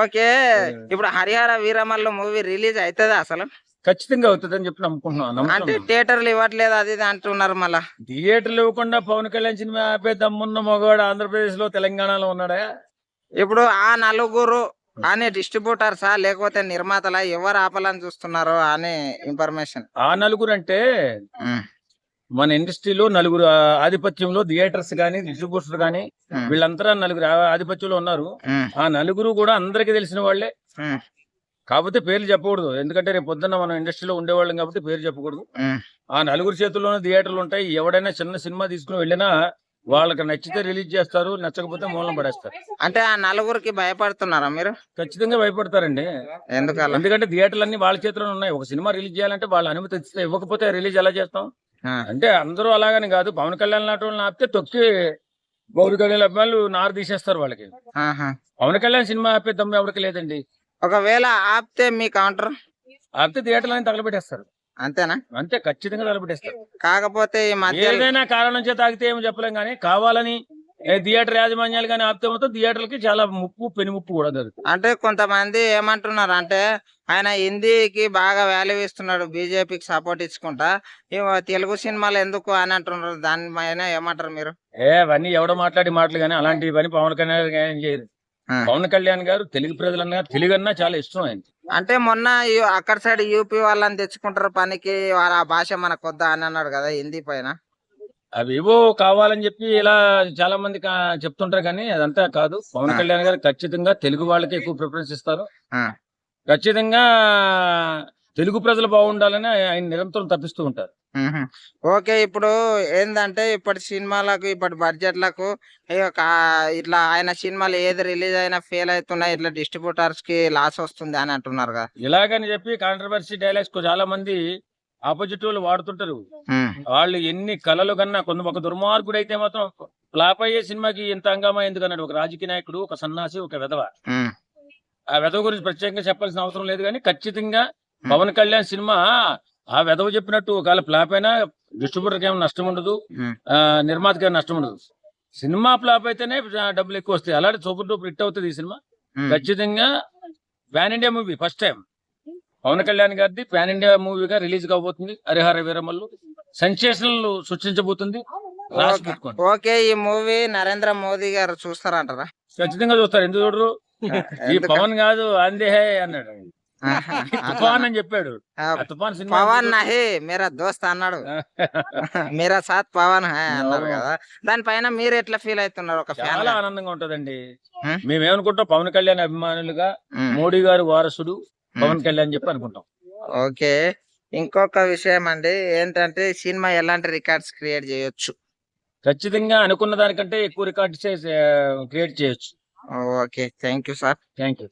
Okay. ఇప్పుడు Harihara Veeramallu movie release అవుతుంది అసలు? ఖచ్చితంగా అవుతుందని చెప్పి నమ్ముకుంటున్నాను అంటే. థియేటర్లు ఇవ్వట్లేదు అది అంటున్నారు మళ్ళా. థియేటర్లు ఇవ్వకుండా పవన్ కళ్యాణ్ సినిమా ఆపే దమ్మున్న మగవాడు ఆంధ్రప్రదేశ్లో తెలంగాణలో ఉన్నాడా? ఇప్పుడు ఆ నలుగురు అనే డిస్ట్రిబ్యూటర్సా లేకపోతే నిర్మాతల ఎవరు ఆపాలని చూస్తున్నారు అనే ఇన్ఫర్మేషన్. ఆ నలుగురు అంటే మన ఇండస్ట్రీలో నలుగురు ఆధిపత్యంలో థియేటర్స్ గానీ డిస్ట్రిబ్యూటర్స్ గానీ వీళ్ళంతా నలుగురు ఆధిపత్యంలో ఉన్నారు. ఆ నలుగురు కూడా అందరికీ తెలిసిన వాళ్ళే. కాకపోతే పేర్లు చెప్పకూడదు. ఎందుకంటే రేపు పొద్దున్న మనం ఇండస్ట్రీలో ఉండేవాళ్ళం కాబట్టి పేరు చెప్పకూడదు. ఆ నలుగురు చేతుల్లోనే థియేటర్లు ఉంటాయి. ఎవడైనా చిన్న సినిమా తీసుకుని వెళ్ళినా వాళ్ళకి నచ్చితే రిలీజ్ చేస్తారు. నచ్చకపోతే మూలం పడేస్తారు. అంటే ఆ నలుగురికి భయపడుతున్నారా మీరు? ఖచ్చితంగా భయపడతారండి. ఎందుకంటే థియేటర్లు అన్ని వాళ్ళ చేతిలోనే ఉన్నాయి. ఒక సినిమా రిలీజ్ చేయాలంటే వాళ్ళ అనుమతి ఇవ్వకపోతే రిలీజ్ ఎలా చేస్తాం. అంటే అందరూ అలాగని కాదు పవన్ కళ్యాణ్ లాంటి వాళ్ళని ఆపితే తొక్కి గౌరీ కళ్యాణ్ అభిమానులు నారు తీసేస్తారు వాళ్ళకి. పవన్ కళ్యాణ్ సినిమా ఆపే దమ్ము ఎవరికి లేదండి. ఒకవేళ ఆపితే మీ కౌంటర్? ఆపితే థియేటర్లు అని తగలబెట్టేస్తారు. అంతేనా? అంతే ఖచ్చితంగా తగలబెట్టేస్తారు. కాకపోతే ఏదైనా కారణం చేత ఆగితే ఏమో చెప్పలేం కానీ కావాలని థియేటర్ యాజమాన్యాలు కానీ ఆపితే మొత్తం థియేటర్లకి చాలా ముప్పు పెను ముప్పు కూడా జరుగుతుంది అంటే కొంతమంది ఏమంటున్నారు అంటే ఆయన హిందీకి బాగా వాల్యూ ఇస్తున్నాడు బీజేపీకి సపోర్ట్ ఇచ్చుకుంటా. తెలుగు సినిమాలు ఎందుకు అని అంటున్నారు దాని పైన ఏమంటారు మీరు? ఏ అవన్నీ ఎవడో మాట్లాడి మాటలు కానీ అలాంటి పని పవన్ కళ్యాణ్ ఏం చేయరు. ఆ. పవన్ కళ్యాణ్ గారు తెలుగు ప్రజలన్నా తెలుగు అన్నా చాలా ఇష్టం ఆయన అంటే మొన్న అక్కడ సైడ్ యూపీ వాళ్ళని తెచ్చుకుంటారు పనికి ఆ భాష మనకు వద్దా అని అన్నాడు కదా హిందీ పైన. అవి ఏవో కావాలని చెప్పి ఇలా చాలా మంది కా- చెప్తుంటారు కానీ అదంతా కాదు పవన్. కళ్యాణ్ గారు ఖచ్చితంగా తెలుగు వాళ్ళకి ఎక్కువ ప్రిఫరెన్స్ ఇస్తారు. ఖచ్చితంగా తెలుగు ప్రజలు బాగుండాలని ఆయన నిరంతరం తప్పిస్తూ ఉంటారు. ఓకే ఇప్పుడు ఏంటంటే ఇప్పటి సినిమాలకు ఇప్పటి బడ్జెట్లకు ఇట్లా ఆయన సినిమాలు ఏది రిలీజ్ అయినా ఫెయిల్ అవుతున్నాయి ఇట్లా డిస్ట్రిబ్యూటర్స్కి లాస్ వస్తుంది అని అంటున్నారు కదా ఇలాగని చెప్పి కాంట్రవర్సీ డైలాగ్స్ చాలా మంది ఆపోజిట్ వాళ్ళు వాడుతుంటారు. వాళ్ళు ఎన్ని కళలు కన్నా కొంత ఒక దుర్మార్గుడు అయితే మాత్రం ఫ్లాప్ అయ్యే సినిమాకి ఇంత హంగామా ఎందుకు అన్నాడు? ఒక రాజకీయ నాయకుడు ఒక సన్నాసి ఒక విధవ. ఆ విధవ గురించి ప్రత్యేకంగా చెప్పాల్సిన అవసరం లేదు కానీ ఖచ్చితంగా పవన్ కళ్యాణ్ సినిమా ఆ విధవ చెప్పినట్టు ఒకవేళ ఫ్లాప్ అయినా డిస్ట్రిబ్యూటర్కి ఏమైనా నష్టం ఉండదు. నిర్మాతకి ఏమైనా నష్టం ఉండదు. సినిమా ఫ్లాప్ అయితేనే డబ్బులు ఎక్కువ వస్తాయి. అలాంటి సూపర్ డూపర్ హిట్ అవుతుంది ఈ సినిమా. ఖచ్చితంగా pan India movie first time. Pawan Kalyan గారిది పాన్ ఇండియా మూవీగా రిలీజ్ కాబోతుంది. హరిహర వీరమల్లు. సెన్సేషనల్ సృష్టించబోతుంది. ఓకే. ఈ మూవీ నరేంద్ర మోదీ గారు చూస్తారంటారా? ఖచ్చితంగా చూస్తారు. ఎందుకు చూడరు? ఈ? పవన్ కాదు అందే హే అన్నాడు. తుఫాన్ అని చెప్పాడు. తుఫాన్ సినిమా పవన్ నహి మేరా దోస్త్ అన్నాడు. మీరా సాత్ పవన్ అన్నారు. కదా. దానిపైన మీరు ఎట్లా ఫీల్ అవుతున్నారు ఒక చాలా ఆనందంగా ఉంటదండి? మేమేమనుకుంటాం పవన్ కళ్యాణ్ అభిమానులుగా మోడీ గారు వారసుడు పవన్ కళ్యాణ్ చెప్పి అనుకుంటాం. ఓకే. ఇంకొక విషయం అండి ఏంటంటే సినిమా ఎలాంటి రికార్డ్స్ క్రియేట్ చేయొచ్చు? ఖచ్చితంగా అనుకున్న దానికంటే ఎక్కువ రికార్డ్స్ క్రియేట్ చేయొచ్చు. Okay. Thank you sir. Thank you